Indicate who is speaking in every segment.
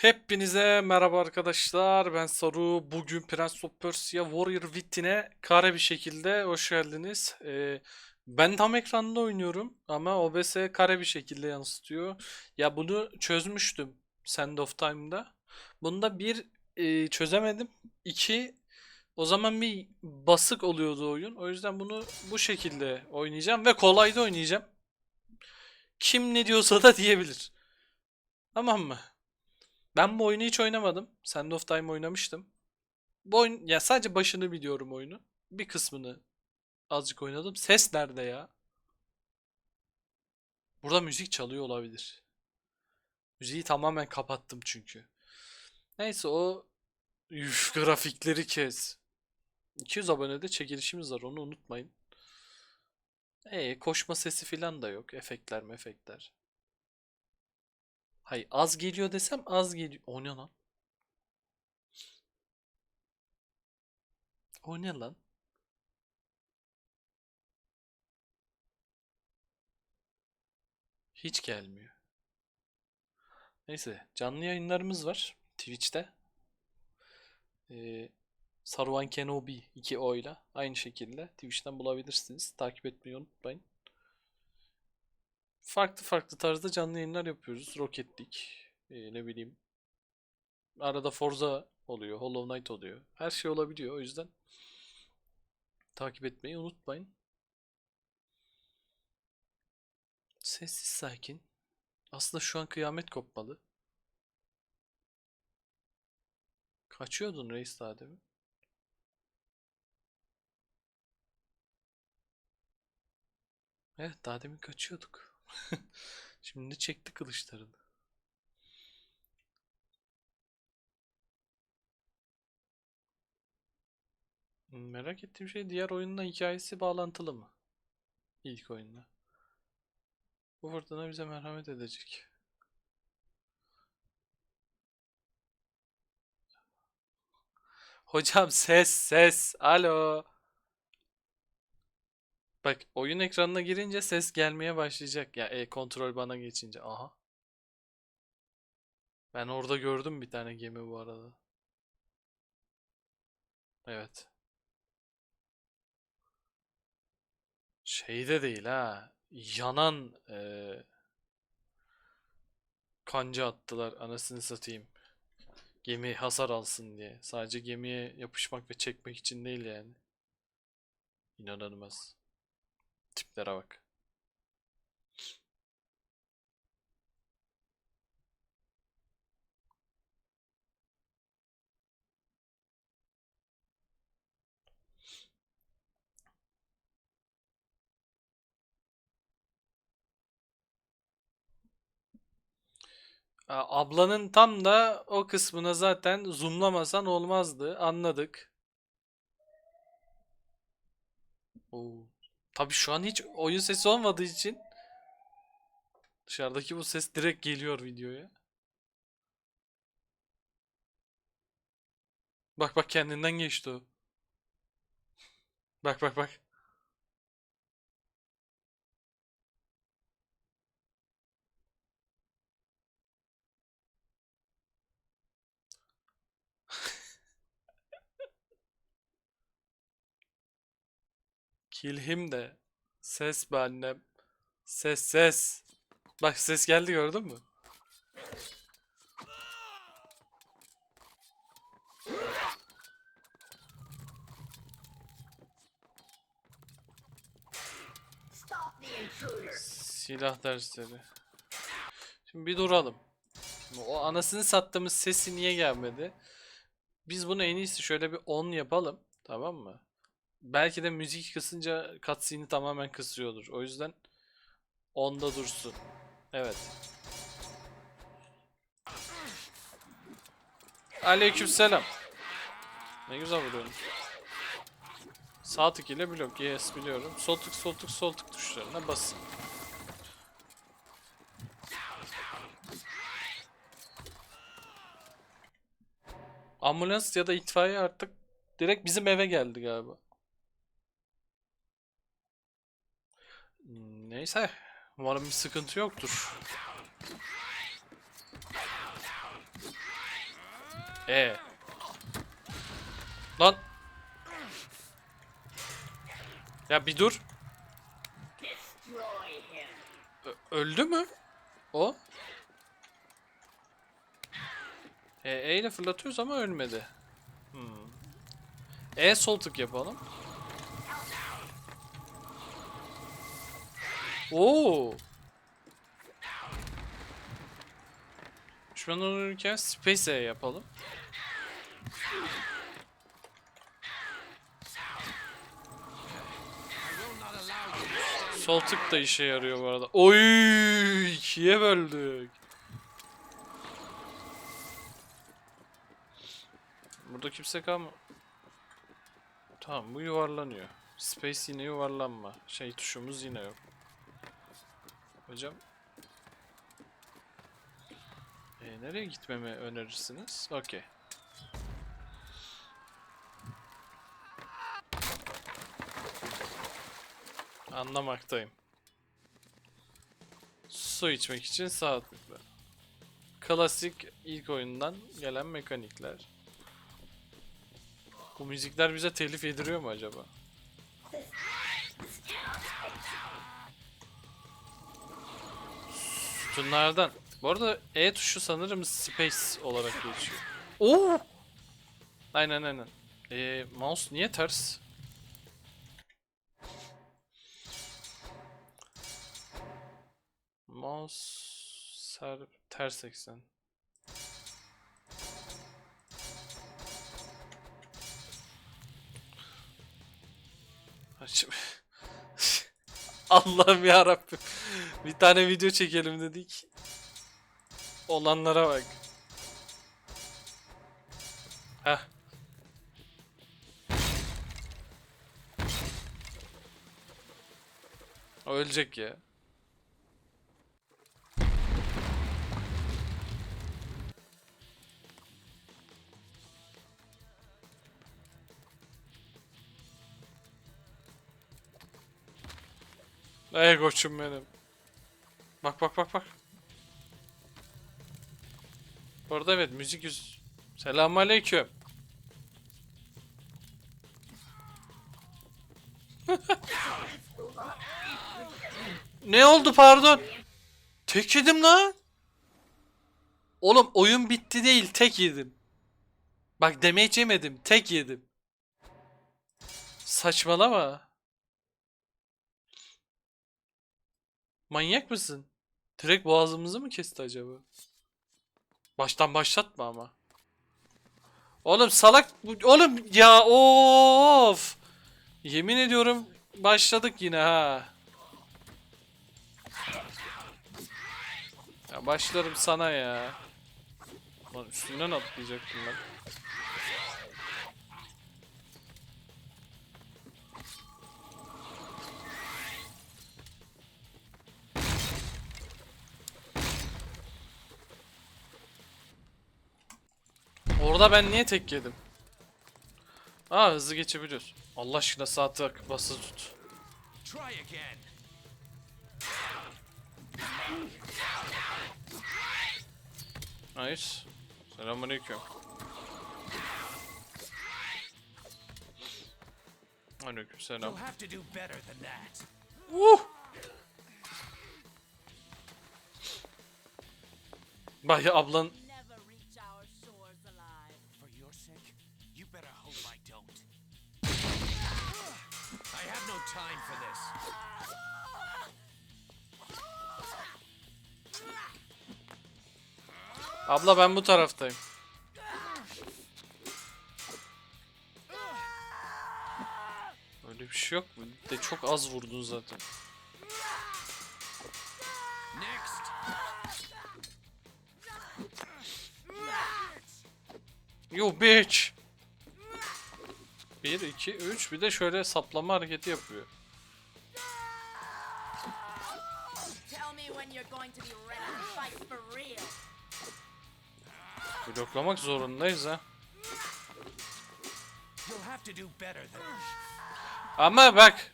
Speaker 1: Hepinize merhaba arkadaşlar. Ben Saru. Bugün Prince of Persia Warrior Within'e kare bir şekilde hoş geldiniz. Ee, ben tam ekranda oynuyorum ama OBS kare bir şekilde yansıtıyor. Ya bunu çözmüştüm Sand of Time'da. Bunda bir e, çözemedim. İki o zaman bir basık oluyordu oyun. O yüzden bunu bu şekilde oynayacağım ve kolayda oynayacağım. Kim ne diyorsa da diyebilir. Tamam mı? Ben bu oyunu hiç oynamadım. Sand of Time oynamıştım. Bu oyun ya sadece başını biliyorum oyunu. Bir kısmını azıcık oynadım. Ses nerede ya? Burada müzik çalıyor olabilir. Müziği tamamen kapattım çünkü. Neyse o Üf, grafikleri kes. 200 abonede çekilişimiz var onu unutmayın. E koşma sesi falan da yok. Efektler mefekler. Hayır az geliyor desem az geliyor. O ne lan? O ne lan? Hiç gelmiyor. Neyse canlı yayınlarımız var Twitch'te. Ee, Saruhan Kenobi 2 oyla aynı şekilde Twitch'ten bulabilirsiniz. Takip etmeyi unutmayın. Farklı farklı tarzda canlı yayınlar yapıyoruz. Rocket League, ee, ne bileyim. Arada Forza oluyor, Hollow Knight oluyor. Her şey olabiliyor. O yüzden takip etmeyi unutmayın. Sessiz sakin. Aslında şu an kıyamet kopmalı. Kaçıyordun reis daha demin. Evet daha demin kaçıyorduk. Şimdi çekti kılıçlarını. Merak ettiğim şey diğer oyunla hikayesi bağlantılı mı? İlk oyunla. Bu fırtına bize merhamet edecek. Hocam ses ses. Alo. Bak oyun ekranına girince ses gelmeye başlayacak. Ya e kontrol bana geçince. Aha. Ben orada gördüm bir tane gemi bu arada. Evet. Şey de değil ha. Yanan eee kanca attılar anasını satayım. Gemi hasar alsın diye. Sadece gemiye yapışmak ve çekmek için değil yani. İnanılmaz. Tiplere bak. Ablanın tam da o kısmına zaten zoomlamasan olmazdı. Anladık. Oo. Tabii şu an hiç oyun sesi olmadığı için dışarıdaki bu ses direkt geliyor videoya. Bak bak kendinden geçti o. Bak bak bak. Kill him de. Ses be annem. Ses ses. Bak ses geldi gördün mü? Silah dersleri. Şimdi bir duralım. O anasını sattığımız sesi niye gelmedi? Biz bunu en iyisi şöyle bir 10 yapalım. Tamam mı? Belki de müzik kısınca cutscene'i tamamen kısıyordur. O yüzden 10'da dursun. Evet. Aleykümselam. Ne güzel vuruyorsun. Sağ tık ile blok. Yes biliyorum. Sol tık sol tık sol tık tuşlarına basın. Ambulans ya da itfaiye artık direkt bizim eve geldi galiba. Neyse. Umarım bir sıkıntı yoktur. E. Lan. Ya bir dur. Ö- öldü mü? O? E, e ile fırlatıyoruz ama ölmedi. Hmm. E sol tık yapalım. Oo. Düşman olurken Space E yapalım. Sol tık da işe yarıyor bu arada. Oy, ikiye böldük. Burada kimse kalma. Tamam bu yuvarlanıyor. Space yine yuvarlanma. Şey tuşumuz yine yok. Hocam. E, nereye gitmemi önerirsiniz? Okey. Anlamaktayım. Su içmek için sağ. Klasik ilk oyundan gelen mekanikler. Bu müzikler bize telif yediriyor mu acaba? Sütunlardan. Bu arada E tuşu sanırım space olarak geçiyor. Oo! Aynen aynen. Ee, mouse niye ters? Mouse ser ters eksen. Açım. Allah'ım ya Rabbim. Bir tane video çekelim dedik. Olanlara bak. Heh. O ölecek ya. Ey koçum benim. Bak bak bak bak. Bu arada evet müzik yüz. Selamünaleyküm. ne oldu pardon? Tek yedim lan. Oğlum oyun bitti değil tek yedim. Bak damage yemedim tek yedim. Saçmalama. Manyak mısın? Direkt boğazımızı mı kesti acaba? Baştan başlatma ama. Oğlum salak oğlum ya of. Yemin ediyorum başladık yine ha. Ya başlarım sana ya. Lan üstünden atlayacaktım ben. Orada ben niye tek yedim? Aa hızlı geçebiliyoruz. Allah aşkına sağ tık basılı tut. Nice. Selamünaleyküm. Aleyküm selam. Uh! Bak ya ablan
Speaker 2: time for this.
Speaker 1: abla ben bu taraftayım. Öyle bir şey yok mu? De çok az vurdun zaten.
Speaker 2: Next.
Speaker 1: You bitch. 1 2 3 bir de şöyle saplama hareketi yapıyor. Bloklamak zorundayız ha. Ama bak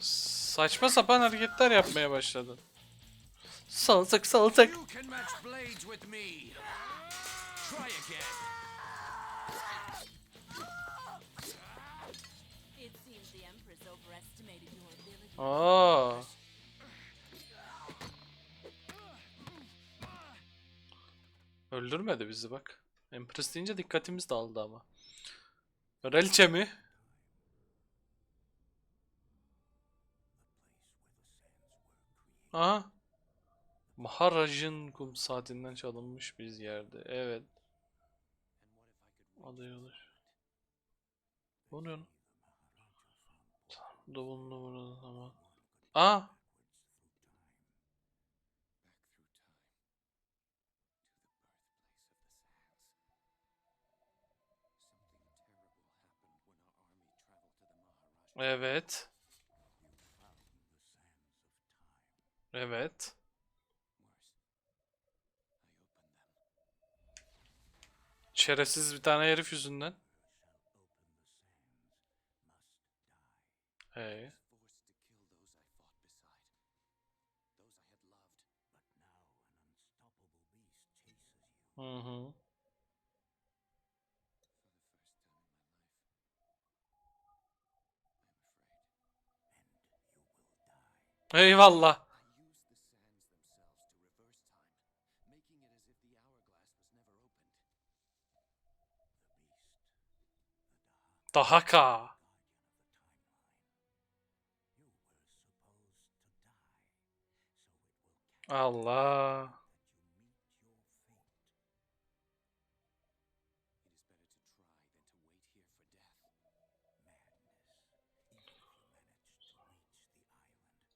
Speaker 1: saçma sapan hareketler yapmaya başladın. Salsak salsak. Aa. Öldürmedi bizi bak. Empress deyince dikkatimiz dağıldı ama. Relçe mi? Aha. Maharaj'ın kum saatinden çalınmış bir yerde. Evet. Adı olur. Ne lan? Davullu burada zaman. Aa! Evet. Evet. Şerefsiz bir tane herif yüzünden. Hey. forced to kill those I
Speaker 3: fought beside, those I
Speaker 1: had loved. But now
Speaker 2: an unstoppable beast chases you. Mm-hmm. For the first time in my life,
Speaker 3: I'm afraid, and you will die.
Speaker 1: Allah.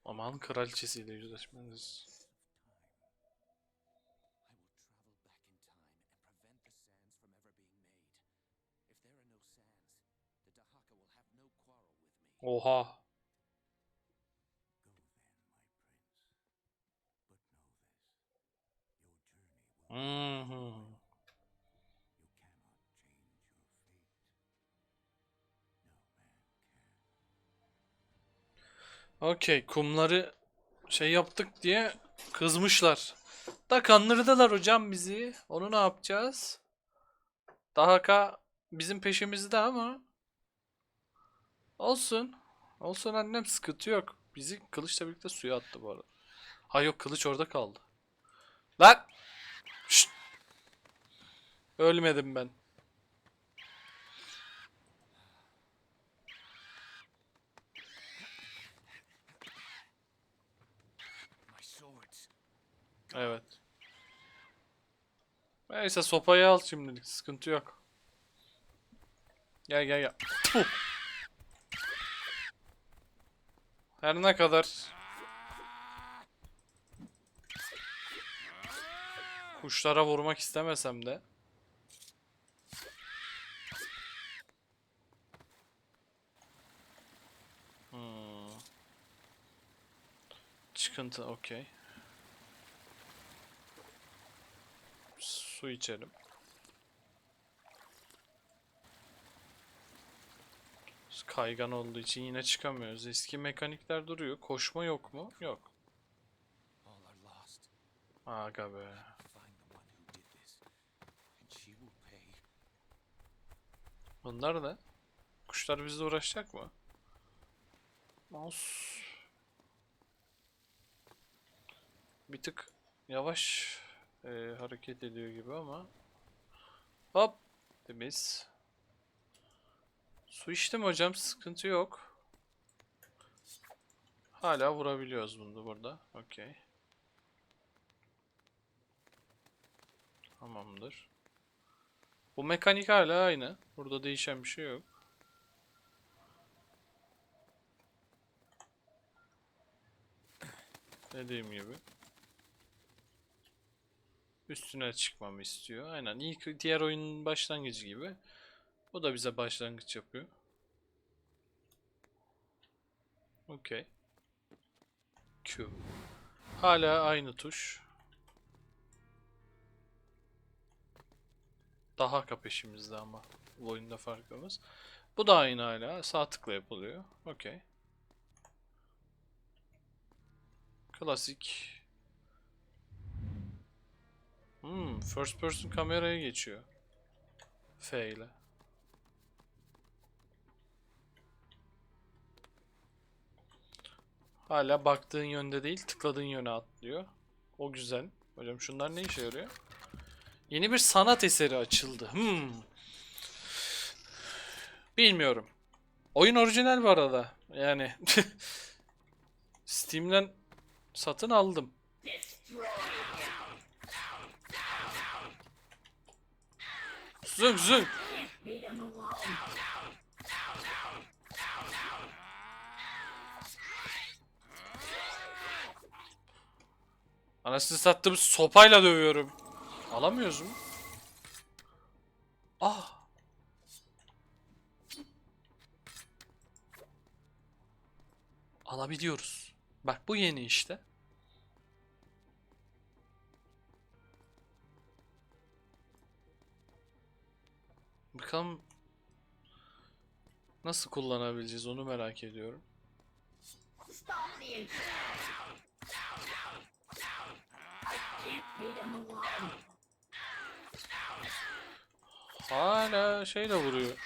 Speaker 1: Aman kraliçesiyle yüzleşmeniz. Oha. Okey, kumları şey yaptık diye kızmışlar. Da kandırdılar hocam bizi. Onu ne yapacağız? Daha ka bizim peşimizde ama. Olsun. Olsun annem sıkıntı yok. Bizi kılıçla birlikte suya attı bu arada. Ha yok kılıç orada kaldı. Lan! Şşt! Ölmedim ben.
Speaker 2: My swords.
Speaker 1: Evet. Neyse sopayı al şimdilik. Sıkıntı yok. Gel gel gel. Puh. Her ne kadar kuşlara vurmak istemesem de Hmm. Çıkıntı okey. Su içelim. Kaygan olduğu için yine çıkamıyoruz. Eski mekanikler duruyor. Koşma yok mu? Yok. Aga be. Bunlar ne? Kuşlar bizle uğraşacak mı? Mouse. Bir tık yavaş e, hareket ediyor gibi ama. Hop. Temiz. Su içtim hocam. Sıkıntı yok. Hala vurabiliyoruz bunu burada. Okey. Tamamdır. Bu mekanik hala aynı. Burada değişen bir şey yok. Dediğim gibi. Üstüne çıkmamı istiyor. Aynen ilk diğer oyunun başlangıcı gibi. Bu da bize başlangıç yapıyor. Okey. Q. Hala aynı tuş. Daha ka peşimizde ama. Bu oyunda farkımız. Bu da aynı hala. Sağ tıkla yapılıyor. Okey. Klasik. Hmm, first person kameraya geçiyor. F ile. Hala baktığın yönde değil, tıkladığın yöne atlıyor. O güzel. Hocam şunlar ne işe yarıyor? Yeni bir sanat eseri açıldı. Hmm. Bilmiyorum. Oyun orijinal bu arada. Yani Steam'den satın aldım.
Speaker 4: Him alone.
Speaker 1: Anasını sattım sopayla dövüyorum. Alamıyoruz mu? Ah. Alabiliyoruz. Bak bu yeni işte. Bakalım nasıl kullanabileceğiz onu merak ediyorum. Hala şeyle vuruyor.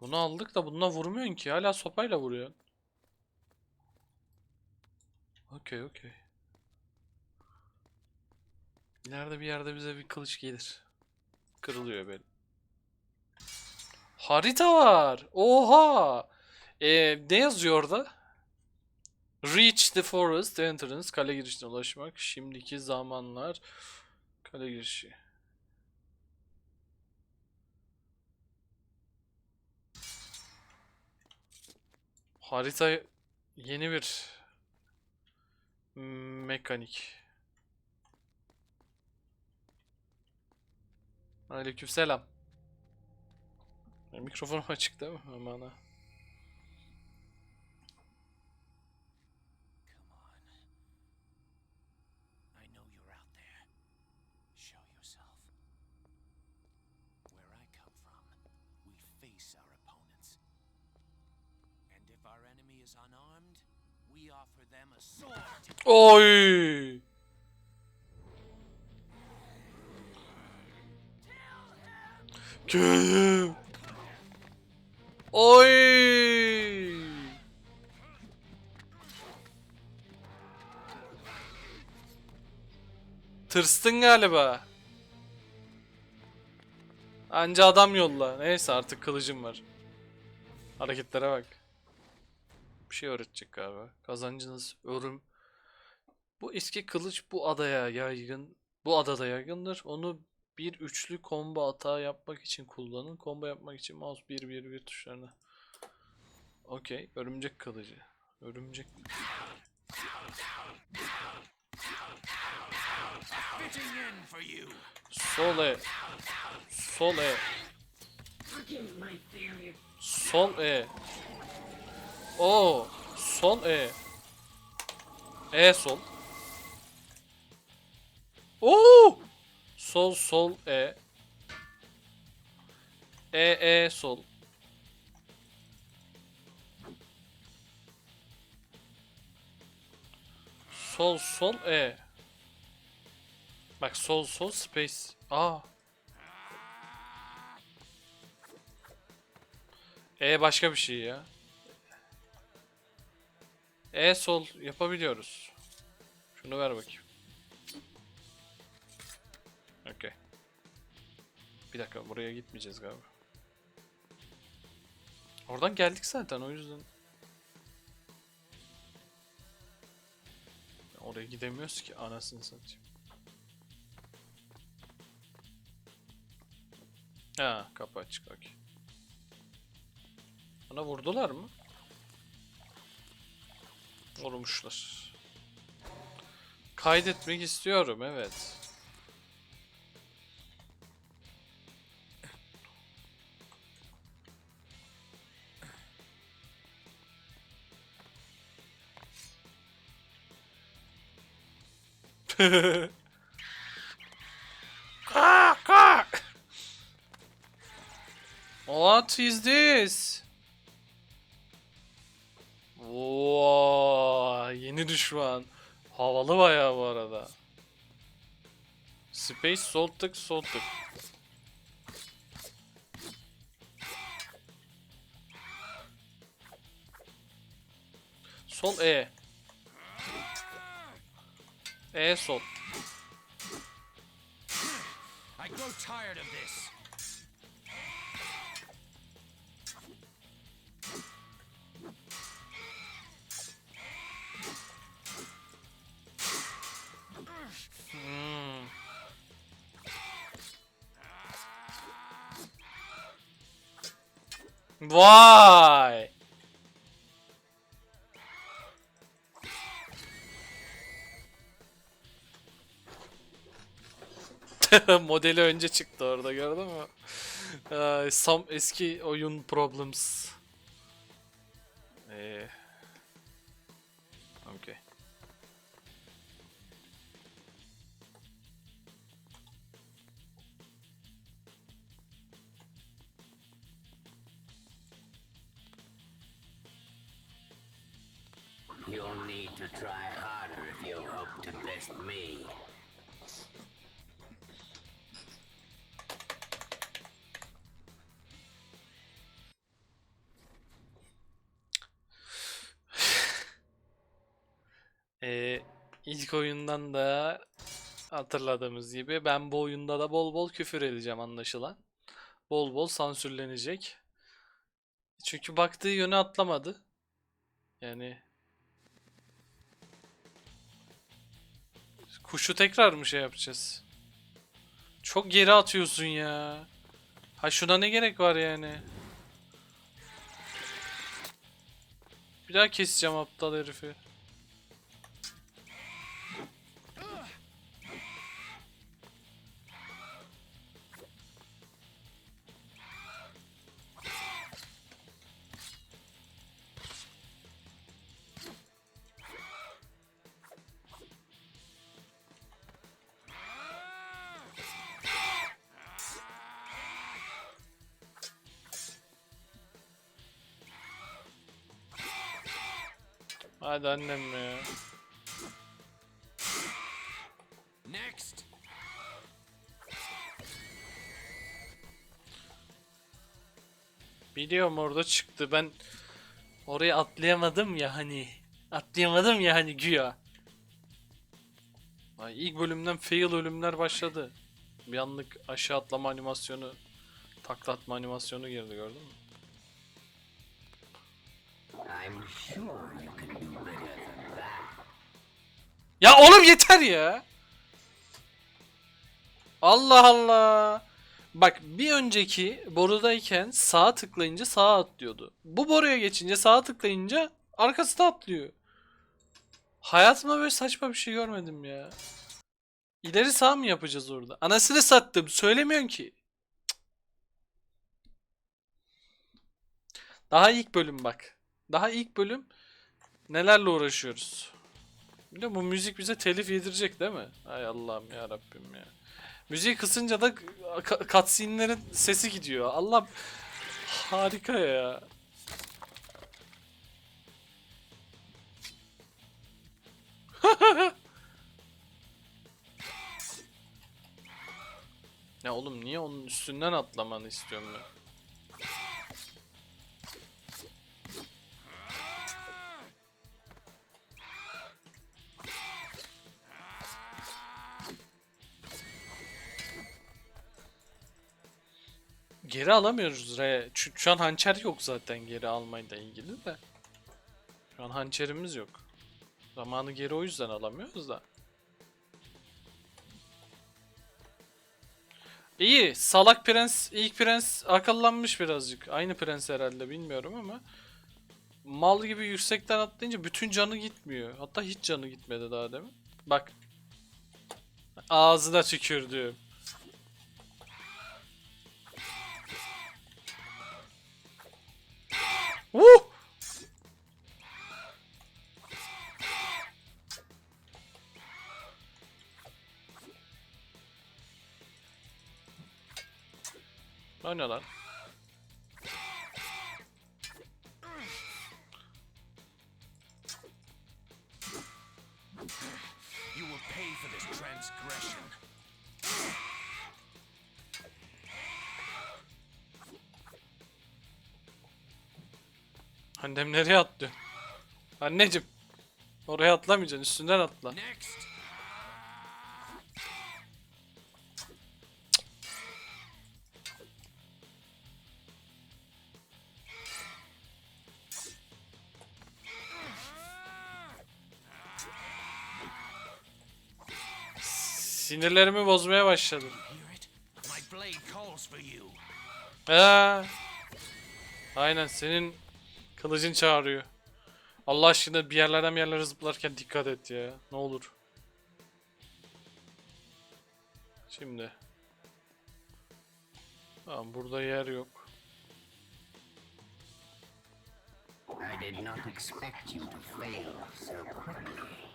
Speaker 1: Bunu aldık da bununla vurmuyorsun ki. Hala sopayla vuruyor. Okey okey. İleride bir yerde bize bir kılıç gelir. Kırılıyor böyle. Harita var. Oha. Ee, ne yazıyor orada? Reach the forest entrance. Kale girişine ulaşmak. Şimdiki zamanlar. Kale girişi. Harita yeni bir mekanik. Aleykümselam. Mikrofonum açık değil mi? Aman ha. Oy! Köyüm. Oy! Tırstın galiba. Anca adam yolla. Neyse artık kılıcım var. Hareketlere bak. Bir şey öğretecek galiba. Kazancınız örüm. Bu eski kılıç bu adaya yaygın. Bu adada yaygındır. Onu bir üçlü combo atağı yapmak için kullanın. Combo yapmak için mouse 1 1 1 tuşlarına. Okey. Örümcek kılıcı. Örümcek. Sol E. Sol E. Sol E. O. Sol E. E sol. Oo! Sol sol E. E E sol. Sol sol E. Bak sol sol space. Aa. E başka bir şey ya. E sol yapabiliyoruz. Şunu ver bakayım. Okey. Bir dakika buraya gitmeyeceğiz galiba. Oradan geldik zaten o yüzden. Oraya gidemiyoruz ki anasını satayım. Ha kapı açık okey. Bana vurdular mı? Vurmuşlar. Kaydetmek istiyorum evet. Ka- ka- What is this? Yeni düşman. Havalı bayağı bu arada. Space sol tık sol tık. Sol E. E sol.
Speaker 2: I grow tired of this.
Speaker 1: Hmm. Vay. Modeli önce çıktı orada gördün mü? Some eski oyun problems. Ee, Ee, ilk oyundan da hatırladığımız gibi ben bu oyunda da bol bol küfür edeceğim anlaşılan. Bol bol sansürlenecek. Çünkü baktığı yöne atlamadı. Yani kuşu tekrar mı şey yapacağız? Çok geri atıyorsun ya. Ha şuna ne gerek var yani? Bir daha keseceğim aptal herifi. Hadi annem ya.
Speaker 2: Next.
Speaker 1: Biliyorum orada çıktı. Ben oraya atlayamadım ya hani. Atlayamadım ya hani güya. Ay, ilk bölümden fail ölümler başladı. Bir anlık aşağı atlama animasyonu, takla atma animasyonu girdi gördün mü?
Speaker 5: I'm sure you can
Speaker 1: Ya oğlum yeter ya. Allah Allah. Bak bir önceki borudayken sağa tıklayınca sağa atlıyordu. Bu boruya geçince sağa tıklayınca arkası da atlıyor. Hayatımda böyle saçma bir şey görmedim ya. İleri sağ mı yapacağız orada? Anasını sattım. Söylemiyorsun ki. Daha ilk bölüm bak. Daha ilk bölüm nelerle uğraşıyoruz. Bir de bu müzik bize telif yedirecek değil mi? Ay Allah'ım ya Rabbim ya. Müziği kısınca da cutscene'lerin sesi gidiyor. Allah harika ya. Ya oğlum niye onun üstünden atlamanı istiyorum ben? Geri alamıyoruz re. Şu, an hançer yok zaten geri almayla ilgili de. Şu an hançerimiz yok. Zamanı geri o yüzden alamıyoruz da. İyi. Salak prens, ilk prens akıllanmış birazcık. Aynı prens herhalde bilmiyorum ama. Mal gibi yüksekten atlayınca bütün canı gitmiyor. Hatta hiç canı gitmedi daha demin. Bak. Ağzına tükürdüm. Woo! O ne lan?
Speaker 2: You will pay for this transgression.
Speaker 1: Annem nereye atlıyor? Anneciğim. Oraya atlamayacaksın. Üstünden atla. Sinirlerimi bozmaya
Speaker 2: you.
Speaker 1: Ee, aynen senin kılıcın çağırıyor. Allah aşkına bir yerlerden bir yerlere zıplarken dikkat et ya. Ne olur. Şimdi. Tamam burada yer yok.
Speaker 5: I did not expect you to fail so quickly.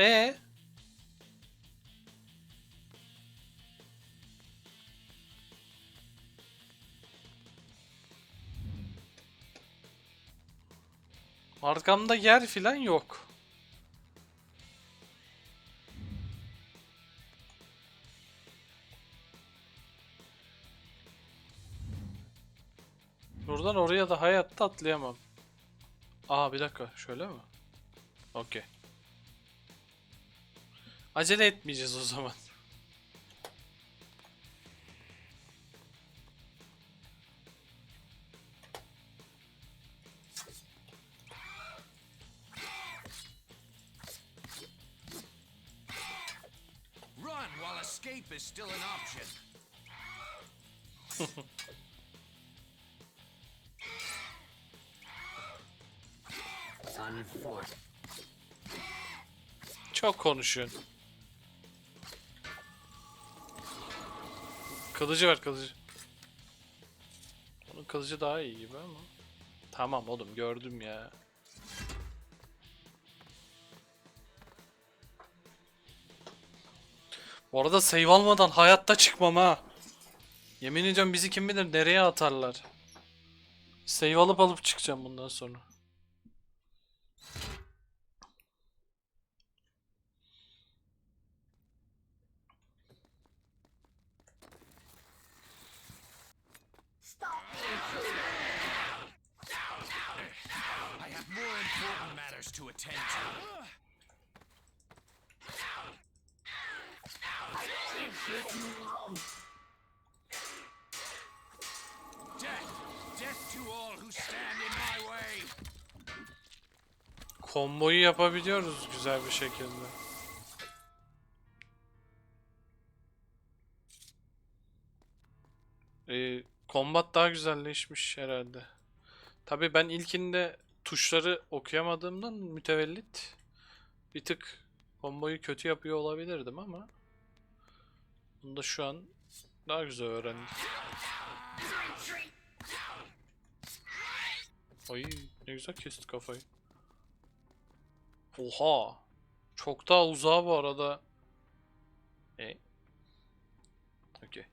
Speaker 1: Ee? Arkamda yer filan yok. Buradan oraya da hayatta atlayamam. Aa bir dakika şöyle mi? Okey. Acele etmeyeceğiz o zaman.
Speaker 2: Run while escape is still an option.
Speaker 1: Çok konuşuyorsun. Kılıcı ver kılıcı. Onun kılıcı daha iyi gibi ama. Tamam oğlum gördüm ya. Bu arada save almadan hayatta çıkmam ha. Yemin ediyorum bizi kim bilir nereye atarlar. Save alıp alıp çıkacağım bundan sonra.
Speaker 2: To attend to. Death! Death to all who stand in my way!
Speaker 1: Komboyu yapabiliyoruz güzel bir şekilde. Ee, combat daha güzelleşmiş herhalde. Tabii ben ilkinde tuşları okuyamadığımdan mütevellit bir tık komboyu kötü yapıyor olabilirdim ama bunu da şu an daha güzel öğrendim. Ay ne güzel kesti kafayı. Oha. Çok daha uzağa bu arada. E. Okey.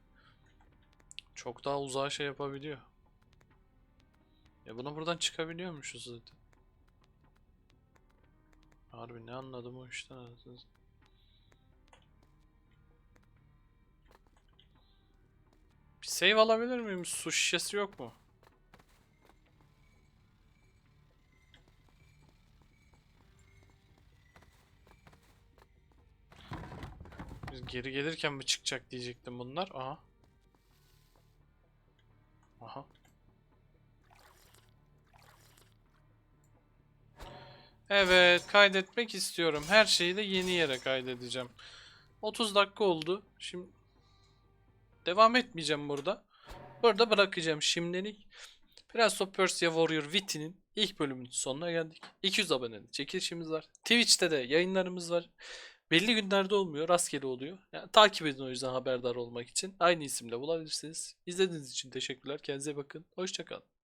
Speaker 1: Çok daha uzağa şey yapabiliyor. Ya buna buradan çıkabiliyormuşuz zaten. Harbi ne anladım o işten anasını satayım. Bir save alabilir miyim? Su şişesi yok mu? Biz geri gelirken mi çıkacak diyecektim bunlar. Aha. Aha. Evet, kaydetmek istiyorum. Her şeyi de yeni yere kaydedeceğim. 30 dakika oldu. Şimdi devam etmeyeceğim burada. Burada bırakacağım şimdilik. Prince of Persia Warrior Witty'nin ilk bölümünün sonuna geldik. 200 aboneli çekilişimiz var. Twitch'te de yayınlarımız var. Belli günlerde olmuyor, rastgele oluyor. Yani takip edin o yüzden haberdar olmak için. Aynı isimle bulabilirsiniz. İzlediğiniz için teşekkürler. Kendinize bakın. Hoşçakalın.